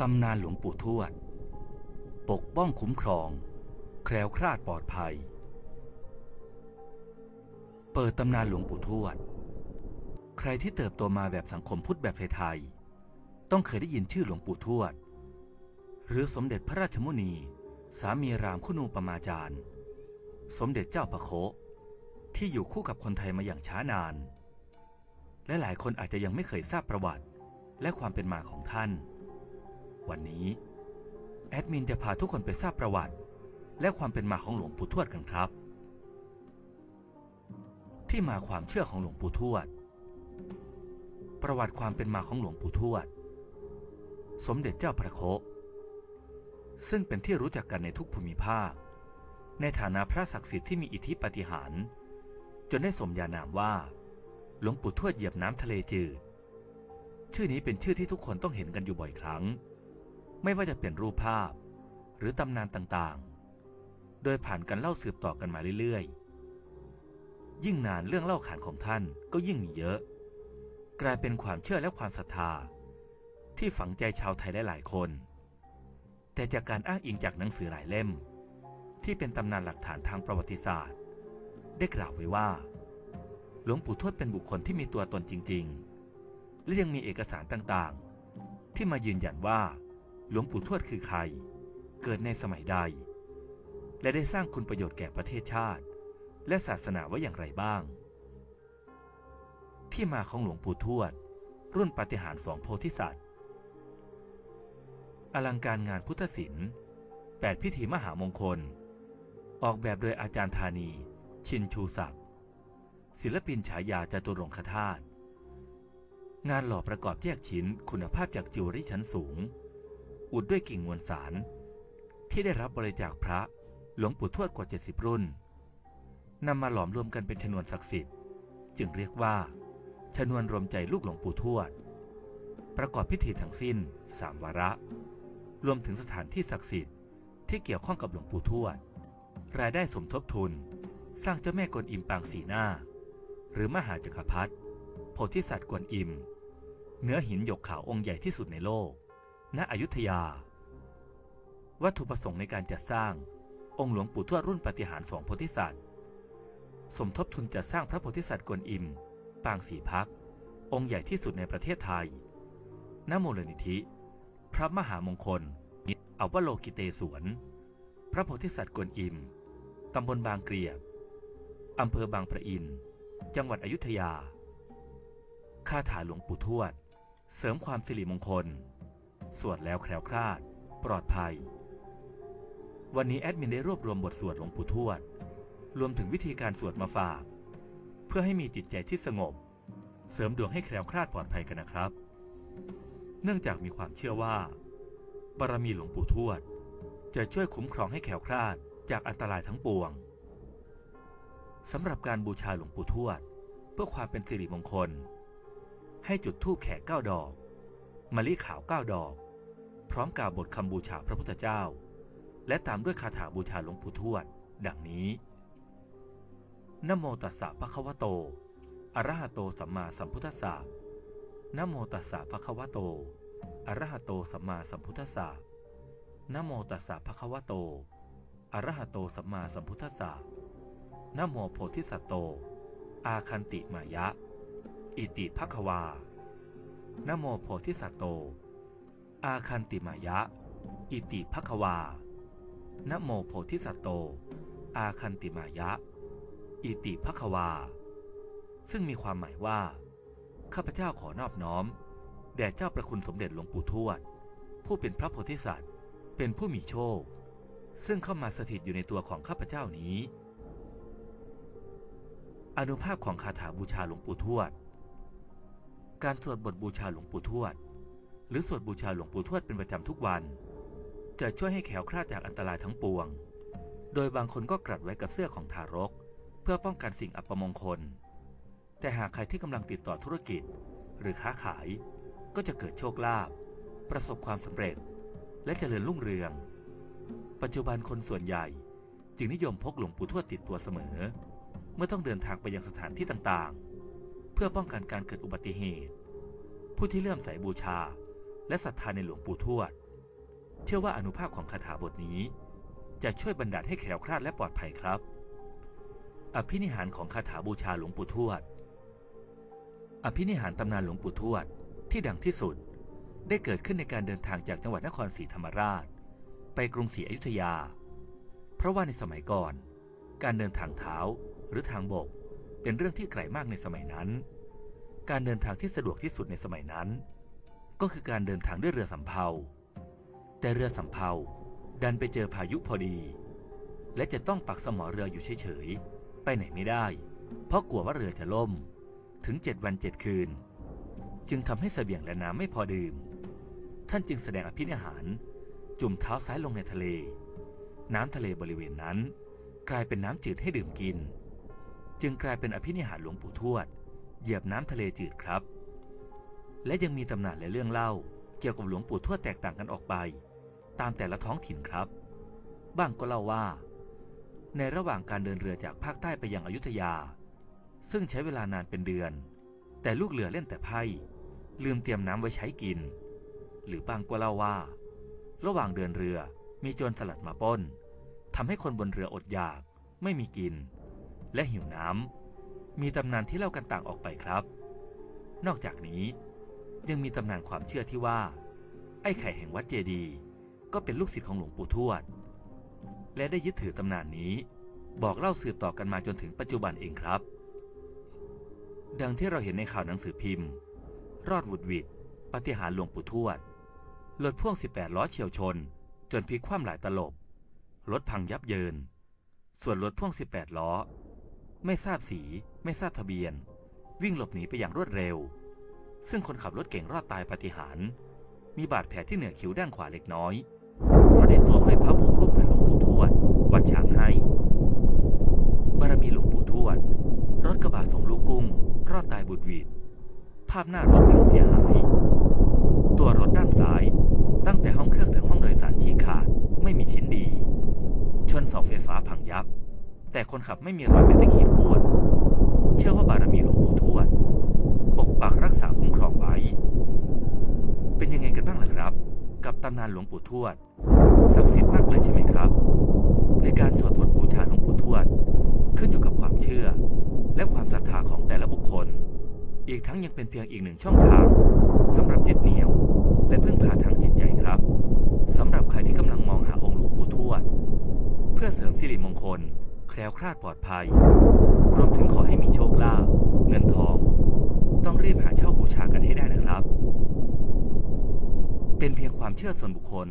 ตำนานหลวงปู่ทวด ปกป้องคุ้มครอง แคล้วคลาดปลอดภัย เปิดตำนานหลวงปู่ทวด ใครที่เติบโตมาแบบสังคมพุทธแบบไทยๆต้องเคยได้ยินชื่อหลวงปู่ทวด หรือสมเด็จพระราชมุนี สามีรามคุณูปมาจารย์ สมเด็จเจ้าพระโคที่อยู่คู่กับคนไทยมาอย่างช้านาน และหลายคนอาจจะยังไม่เคยทราบประวัติ และความเป็นมาของท่าน วันนี้แอดมินจะพาทุกคนไปทราบประวัติ และความเป็นมาของหลวงปู่ทวดกันครับ ที่มาความเชื่อของหลวงปู่ทวด ประวัติความเป็นมาของหลวงปู่ทวด สมเด็จเจ้าพระโคซึ่งเป็นที่รู้จักกันในทุกภูมิภาค ในฐานะพระศักดิ์สิทธิ์ที่มีอิทธิปาฏิหาริย์จนได้สมญานามว่า หลวงปู่ทวดเหยียบน้ำทะเลจืด ชื่อนี้เป็นชื่อที่ทุกคนต้องเห็นกันอยู่บ่อยครั้ง ไม่ว่าจะเป็นรูปภาพ หรือตำนานต่างๆ โดยผ่านการเล่าสืบต่อกันมาเรื่อยๆ ยิ่งนานเรื่องเล่าขานของท่านก็ยิ่งมีเยอะ กลายเป็นความเชื่อและความศรัทธา ที่ฝังใจชาวไทยหลายๆคน แต่จากการอ้างอิงจากหนังสือหลายเล่ม ที่เป็นตำนานหลักฐานทางประวัติศาสตร์ ได้กล่าวไว้ว่า หลวงปู่ทวดเป็นบุคคลที่มีตัวตนจริง ๆ และยังมีเอกสารต่างๆ ที่มายืนยันว่า หลวงปู่ทวดคือใคร เกิดในสมัยใด และได้สร้างคุณประโยชน์แก่ประเทศชาติ และศาสนาไว้อย่างไรบ้าง ที่มาของหลวงปู่ทวด รุ่นปฏิหารสองโพธิสัตว์ อลังการงานพุทธศิลป์แปดพิธีมหามงคล ออกแบบโดยอาจารย์ธานี ชินชูศักดิ์ศิลปินฉายาจตุรงคธาตุงานหล่อประกอบแยกชิ้นคุณภาพจากจิวเวลรี่ชั้นสูง อุดด้วยกิ่งมวลสาร ที่ได้รับบริจาคพระหลวงปู่ทวดกว่า 70 รุ่นนำมาหลอมรวมกันเป็นชนวนศักดิ์สิทธิ์ จึงเรียกว่า ชนวนรวมใจลูกหลวงปู่ทวด ประกอบพิธีทั้งสิ้นสามวาระ รวมถึงสถานที่ศักดิ์สิทธิ์ที่เกี่ยวข้องกับหลวงปู่ทวด รายได้สมทบทุน สร้างเจ้าแม่กวนอิมปางสีหน้า หรือมหาจักรพรรดิโพธิสัตว์กวนอิม เนื้อหินหยกขาวองค์ใหญ่ที่สุดในโลก ณอยุธยา วัตถุประสงค์ในการจัดสร้างองค์หลวงปู่ทวดรุ่นปฏิหารสองโพธิสัตว์ สมทบทุนจัดสร้างพระโพธิสัตว์กวนอิม ปางสีพัก องค์ใหญ่ที่สุดในประเทศไทยณมูลนิธิ พระมหามงคลอวโลกิเตศวน พระโพธิสัตว์กวนอิม ตำบลบางเกลียบ อำเภอบางประอิน จังหวัดอยุธยา คาถาหลวงปู่ทวด เสริมความสิริมงคล สวดแล้วแคล้วคลาด ปลอดภัย วันนี้แอดมินได้รวบรวมบทสวดหลวงปู่ทวด รวมถึงวิธีการสวดมาฝาก เพื่อให้มีจิตใจที่สงบ เสริมดวงให้แคล้วคลาดปลอดภัยกันนะครับ เนื่องจากมีความเชื่อว่าบารมีหลวงปู่ทวด จะช่วยคุ้มครองให้แคล้วคลาดจากอันตรายทั้งปวงสำหรับการบูชาหลวงปู่ทวด เพื่อความเป็นสิริมงคล ให้จุดธูปแขกเก้าดอก มะลิขาวเก้าดอก พร้อมกล่าวบทคำบูชาพระพุทธเจ้า และตามด้วยคาถาบูชาหลวงปู่ทวด ดังนี้นโมตัสสะภะคะวะโต อะระหะโตสัมมาสัมพุทธัสสะนโมตัสสะภะคะวะโต อะระหะโตสัมมาสัมพุทธัสสะนโมตัสสะภะคะวะโต อะระหะโตสัมมาสัมพุทธัสสะนโมโพธิสัตโต อาคันติมายะ อิติภะควา นโมโพธิสัตโต อาคันติมายะ อิติภควานโมโพธิสัตโต อาคันติมายะ อิติภควา ซึ่งมีความหมายว่า ข้าพเจ้าขอนอบน้อม แด่เจ้าประคุณสมเด็จหลวงปู่ทวด ผู้เป็นพระโพธิสัตว์ เป็นผู้มีโชค ซึ่งเข้ามาสถิตอยู่ในตัวของข้าพเจ้านี้ อนุภาพของคาถาบูชาหลวงปู่ทวด การสวดบทบูชาหลวงปู่ทวด หรือสวดบูชาหลวงปู่ทวดเป็นประจำทุกวัน จะช่วยให้แขวคลาดจากอันตรายทั้งปวง โดยบางคนก็กรัดไว้กับเสื้อของทารก เพื่อป้องกันสิ่งอัปมงคล แต่หากใครที่กำลังติดต่อธุรกิจ หรือค้าขาย ก็จะเกิดโชคลาภประสบความสำเร็จ และเจริญรุ่งเรือง ปัจจุบันคนส่วนใหญ่จึงนิยมพกหลวงปู่ทวดติดตัวเสมอ เมื่อต้องเดินทางไปยังสถานที่ต่างๆ เพื่อป้องกันการเกิดอุบัติเหตุ ผู้ที่เลื่อมใสบูชา และศรัทธาในหลวงปู่ทวด เชื่อว่าอนุภาพของคาถาบทนี้ จะช่วยบรรดาลให้แคล้วคลาดและปลอดภัยครับ อภินิหารของคาถาบูชาหลวงปู่ทวด อภินิหารตำนานหลวงปู่ทวดที่ดังที่สุดได้เกิดขึ้นในการเดินทางจากจังหวัดนครศรีธรรมราช ไปกรุงศรีอยุธยา เพราะว่าในสมัยก่อน การเดินทางเท้าหรือทางบก เป็นเรื่องที่ไกลมากในสมัยนั้น การเดินทางที่สะดวกที่สุดในสมัยนั้น ก็คือการเดินทางด้วยเรือสำเภา แต่เรือสำเภาดันไปเจอพายุพอดี และจะต้องปักสมอเรืออยู่เฉยๆ ไปไหนไม่ได้ เพราะกลัวว่าเรือจะล่ม ถึงเจ็ดวันเจ็ดคืน จึงทำให้เสบียงและน้ำไม่พอดื่ม ท่านจึงแสดงอภินิหาร จุ่มเท้าซ้ายลงในทะเล น้ำทะเลบริเวณนั้น กลายเป็นน้ำจืดให้ดื่มกิน จึงกลายเป็นอภินิหารหลวงปู่ทวด เหยียบน้ำทะเลจืดครับ และยังมีตำนานและเรื่องเล่า เกี่ยวกับหลวงปู่ทวดแตกต่างกันออกไป ตามแต่ละท้องถิ่นครับ บ้างก็เล่าว่า ในระหว่างการเดินเรือจากภาคใต้ไปยังอยุธยา ซึ่งใช้เวลานานเป็นเดือน แต่ลูกเรือเล่นแต่ไพ่ลืมเตรียมน้ำไว้ใช้กิน หรือบางก็เล่าว่า ระหว่างเดินเรือมีโจรสลัดมาปล้นทำให้คนบนเรืออดอยากไม่มีกิน และหิวน้ำ มีตำนานที่เล่ากันต่างออกไปครับ นอกจากนี้ยังมีตำนานความเชื่อที่ว่า ไอ้ไข่แห่งวัดเจดีย์ก็เป็นลูกศิษย์ของหลวงปู่ทวด และได้ยึดถือตำนานนี้ บอกเล่าสืบต่อกันมาจนถึงปัจจุบันเองครับ ดังที่เราเห็นในข่าวหนังสือพิมพ์ รอดวุดวิดปฏิหารหลวงปู่ทวดรถพ่วง 18 ล้อเฉียวชน จนพลิกคว่ำหลายตลบ รถพังยับเยิน ส่วนรถพ่วง 18 ล้อ ไม่ทราบสี ไม่ทราบทะเบียน วิ่งหลบหนีไปอย่างรวดเร็ว ซึ่งคนขับรถเก่งรอดตายปาฏิหาริย์มีบาดแผลที่เหนือคิ้วด้านขวาเล็กน้อย เพราะได้ตัวห้อยพระผงรูปเหมือนหลวงปู่ทวด วัดช้างให้ บารมีหลวงปู่ทวด รถกระบะส่งลูกกุ้ง รอดตายบุดวีดภาพหน้ารถพังเสียหาย ตัวรถด้านซ้าย ตั้งแต่ห้องเครื่องถึงห้องโดยสารฉีกขาด ไม่มีชิ้นดี ชนเสาไฟฟ้าพังยับ แต่คนขับไม่มีรอยแม้แต่ขีดข่วนเชื่อว่าบารมีหลวงปู่ทวด ปกปักรักษาคุ้มครองไว้ เป็นยังไงกันบ้างล่ะครับ กับตำนานหลวงปู่ทวด ศักดิ์สิทธิ์มากเลยใช่ไหมครับ ในการสวดบทบูชาหลวงปู่ทวด ขึ้นอยู่กับความเชื่อ และความศรัทธาของแต่ละบุคคล อีกทั้งยังเป็นเพียงอีกหนึ่งช่องทางสำหรับยึดเหนี่ยว คล้วคลาดปลอดภัย รวมถึงขอให้มีโชคลาภเงินทอง ต้องรีบหาเช่าบูชากันให้ได้นะครับ เป็นเพียงความเชื่อส่วนบุคคล